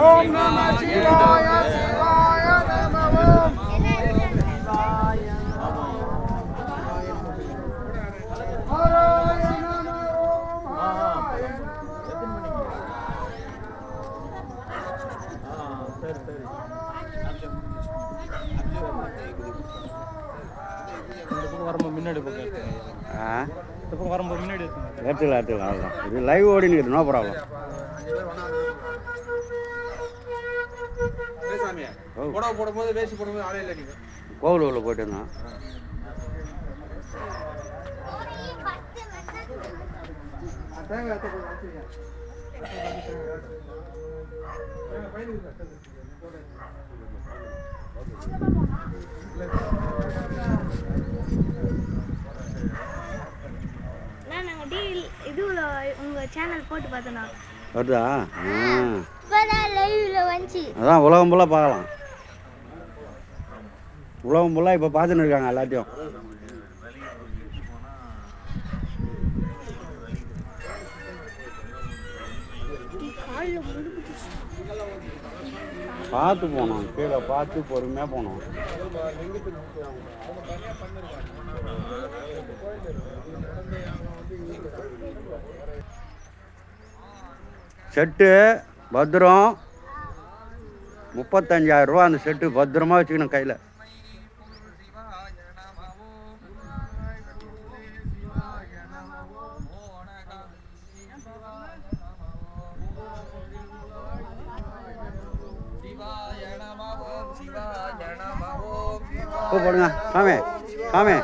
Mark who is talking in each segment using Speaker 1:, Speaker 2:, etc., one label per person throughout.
Speaker 1: ஓம் நம சிவாய சிவாய நம ஓம் ஹராய நம ஓம் ஹராய
Speaker 2: இந்த பக்கம் வரும்போது முன்னாடி பக்கம் வரும்போது முன்னாடி.
Speaker 3: எடுத்துக்கலாம் எடுத்துக்கலாம் அதுதான் இது லைவ் ஓடினுக்குது நோ ப்ராப்ளம் கோவில் உள்ள போயிட்டு இருந்தோம்
Speaker 1: தேங்காய் எடுத்து
Speaker 4: டிவி இதுவில் உங்கள் சேனல் போட்டு பார்த்தோண்ணா
Speaker 3: வருதா?
Speaker 4: இப்போதான் லைவ்ல வந்துச்சு.
Speaker 3: அதான் உலகம் ஃபுல்லாக பார்க்கலாம். உலகம் ஃபுல்லாக இப்போ பார்த்துன்னு இருக்காங்க எல்லாத்தையும். பார்த்து போனோம் கீழே பார்த்து பொறுமையாக போனோம் செட்டு பத்திரம் முப்பத்தஞ்சாயிரம் ரூபா அந்த செட்டு பத்திரமா வச்சுக்கணும் கையில். கூப்பிடுங்க. சாமி சாமி.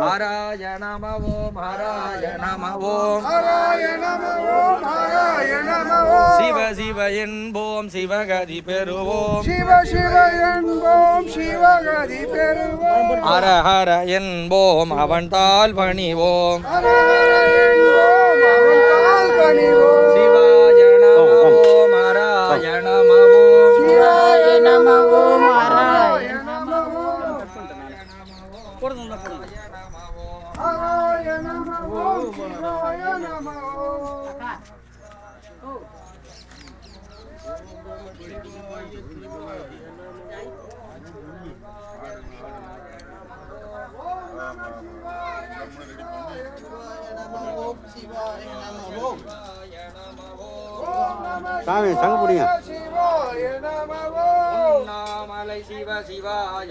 Speaker 2: ஹராய நம ஓம். ஹராய நம ஓம்
Speaker 1: ஹராய நம ஓம் ஹராய நம ஓம்
Speaker 2: சிவ சிவ என்போம் சிவகதி பெறுவோம்.
Speaker 1: சிவ சிவ என்போம் சிவகதி பெறுவோம்.
Speaker 2: ஹர ஹர என்போம் அவன் தாள் பணிவோம்.
Speaker 1: ஹராய என்போம் அவன் கால் பணிவோம்.
Speaker 2: போடுங்க நம
Speaker 3: சாமி சங்க பிடிங்க.
Speaker 1: சிவாய
Speaker 2: நாமலை சிவ சிவாய